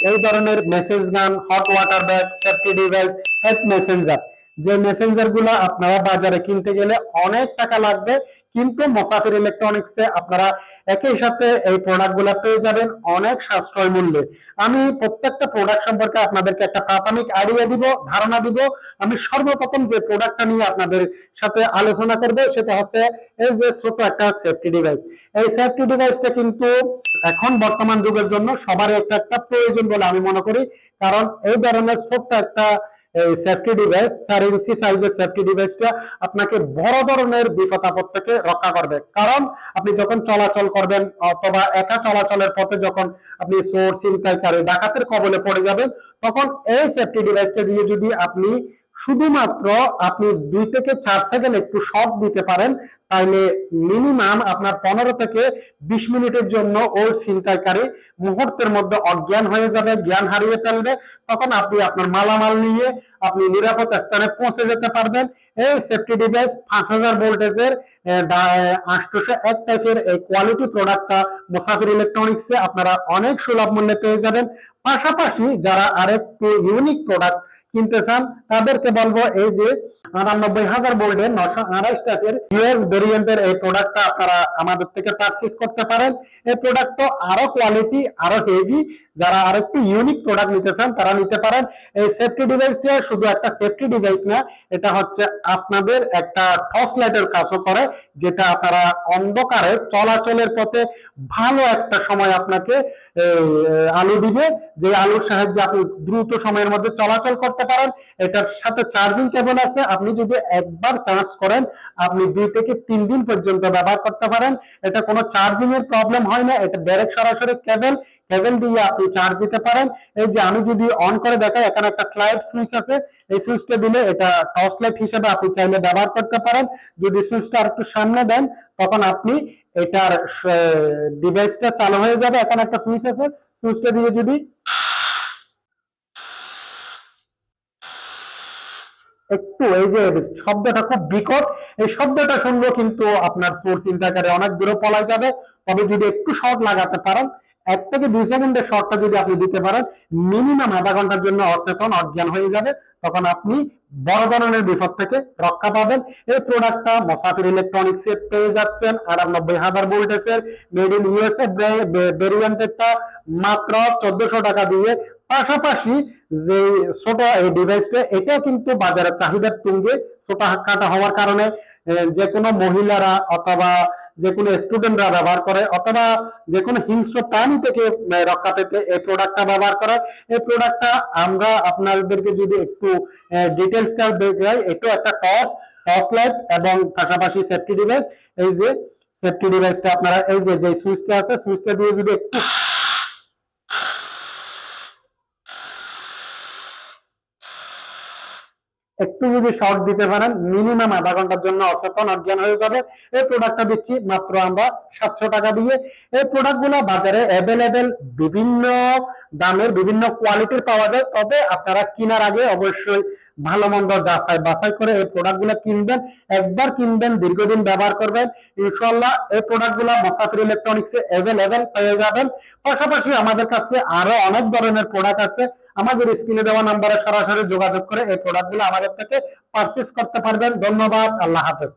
এই ধরনের massage gun hot water bag safety device head massager যে মেসেঞ্জারগুলো আপনারা বাজারে কিনতে গেলে অনেক টাকা লাগবে কিন্তু মোসাফির ইলেকট্রনিক্স আপনারা একই সাথে এই প্রোডাক্টগুলা পেয়ে যাবেন। অনেক সাশ্রয় মূল্যে। আমি প্রত্যেকটা প্রোডাক্ট সম্পর্কে আপনাদেরকে একটা প্রাথমিক আইডিয়া দিব, ধারণা দিব। আমি সর্বপ্রথম যে প্রোডাক্টটা নিয়ে আপনাদের সাথে আলোচনা করব, সেটা হচ্ছে এই যে ছোট একটা সেফটি ডিভাইস এই সেফটি ডিভাইসটা কিন্তু এখন বর্তমান যুগের জন্য সবার একটা একটা প্রয়োজন বলে আমি মনে করি। কারণ এই ধরনের ছোট্ট একটা সেফটি ডিভাইস চার ইঞ্চি সাইজের সেফটি ডিভাইসটা আপনাকে বড় ধরনের বিপদ আপদ থেকে রক্ষা করবে। কারণ আপনি যখন চলাচল করবেন, অথবা একা চলাচলের পথে যখন আপনি চোর চিন্তায় ডাকাতের কবলে পড়ে যাবেন, তখন এই সেফটি ডিভাইসটা দিয়ে যদি আপনি শুধুমাত্র আপনি দুই থেকে চার সেকেন্ড একটু শক দিতে পারেন, তাইলে মিনিমাম আপনার পনেরো থেকে বিশ মিনিটের জন্য ওই ছিনতাইকারী মুহূর্তের মধ্যে অজ্ঞান হয়ে যাবে, জ্ঞান হারিয়ে ফেলবে। তখন আপনি আপনার মালামাল নিয়ে আপনি নিরাপদ স্থানে পৌঁছে যেতে পারবেন। এই সেফটি ডিভাইস পাঁচ হাজার ভোল্টেজের আটশোশো এক টাইপের এই কোয়ালিটি প্রোডাক্টটা মুসাফির ইলেকট্রনিক্সে আপনারা অনেক সুলভ মূল্যে পেয়ে যাবেন। পাশাপাশি যারা আরেকটু ইউনিক প্রোডাক্ট কিনতে চান তাদেরকে বলব এই যে আটানব্বই হাজার বোল্ডের নশো আড়াইশ টাকার ইউএস ভেরিয়েন্টের এই প্রোডাক্টটা আপনারা আমাদের থেকে পারচেজ করতে পারেন। এই প্রোডাক্ট তো আরও কোয়ালিটি আরও হেভি যারা আরেকটু ইউনিক প্রোডাক্ট নিতে চান তারা নিতে পারেন। এই সেফটি ডিভাইসটা শুধু একটা সেফটি ডিভাইস না, এটা হচ্ছে আপনাদের একটা টর্চ লাইটের কাজও করে, যেটা আপনারা অন্ধকারে চলাচলের পথে ভালো একটা সময় আপনাকে আলো দিবে। যে আলোর সাহায্যে আপনি দ্রুত সময়ের মধ্যে চলাচল করতে পারেন। এটার সাথে চার্জিং কেবল আছে। আপনি যদি একবার চার্জ করেন, আপনি দুই থেকে তিন দিন পর্যন্ত ব্যবহার করতে পারেন। এটা কোনো চার্জিং এর প্রবলেম হয় না। এটা ডাইরেক্ট সরাসরি কেবল কেবল দিয়ে আপনি চার্জ দিতে পারেন। এই যে আমি যদি অন করে দেখাই, এখানে একটা স্লাইড সুইচ আছে। এই সুইচটা দিলে এটা টর্চ লাইট হিসেবে আপনি চাইলে ব্যবহার করতে পারেন। যদি সুইচটা একটু সামনে দেন, তখন আপনি এটার ডিভাইসটা চালু হয়ে যাবে। এখানে একটা সুইচ আছে। সুইচটা দিয়ে যদি একটু এই যে শব্দটা খুব বিকট, এই শব্দটা শুনব কিন্তু আপনার সোর্স ইন্টারকারে অনেক দূরে পলা যাবে। তবে যদি একটু শর্ট লাগাতে পারেন, এক থেকে দুই সেকেন্ডের শর্টটা যদি আপনি দিতে পারেন মিনিমাম আধা ঘণ্টার জন্য অচেতন, অজ্ঞান হয়ে যাবে। তখন আপনি বড় ধরনের বিপদ থেকে রক্ষা পাবেন। এই প্রোডাক্টটা মসাফির ইলেকট্রনিক্স এর পেয়ে যাচ্ছেন। আটানব্বই হাজার ভোল্টেজের মেড ইন ইউএসএ ভেরিয়েন্টেরটা মাত্র চোদ্দশো টাকা দিয়ে পাশাপাশি যে ছোট ডিভাইসটা এটা কিন্তু বাজারের চাহিদার তুঙ্গে ছোট কাটা হওয়ার কারণে যে কোনো মহিলারা অথবা যে কোনো স্টুডেন্টরা ব্যবহার করে, অথবা যে কোনো হিংস্র প্রাণী থেকে রক্ষা পেতে এই প্রোডাক্টটা ব্যবহার করে। এই প্রোডাক্টটা আমরা আপনাদেরকে যদি একটু ডিটেলসটা দেখাই একটু একটা টর্চ টর্চ লাইট এবং পাশাপাশি সেফটি ডিভাইস এই যে সেফটি ডিভাইসটা আপনারা, এই যে যে সুইচটা আছে সুইচটা দিয়ে যদি একটু একটু যদি শর্ট দিতে পারেন মিনিমাম আধা ঘণ্টার জন্য অচেতন অজ্ঞান হয়ে যাবে। এই প্রোডাক্টটা দিচ্ছি মাত্র আমরা সাতশো টাকা দিয়ে। এই প্রোডাক্টগুলো বাজারে অ্যাভেলেবেল বিভিন্ন দামের, বিভিন্ন কোয়ালিটির পাওয়া যায়। তবে আপনারা কেনার আগে অবশ্যই ভালো মন্দ যাচাই বাছাই করে এই প্রোডাক্টগুলো কিনবেন। একবার কিনবেন, দীর্ঘদিন ব্যবহার করবেন। ইনশাল্লাহ এই প্রোডাক্টগুলা মুসাফির ইলেকট্রনিক্স অ্যাভেলেবেল পেয়ে যাবেন। পাশাপাশি আমাদের কাছে আরও অনেক ধরনের প্রোডাক্ট আছে। আমাদের স্ক্রিনে দেওয়া নাম্বারে সরাসরি যোগাযোগ করে এই প্রোডাক্টগুলো আমাদের থেকে পারচেস করতে পারবেন। ধন্যবাদ। আল্লাহ হাফেজ।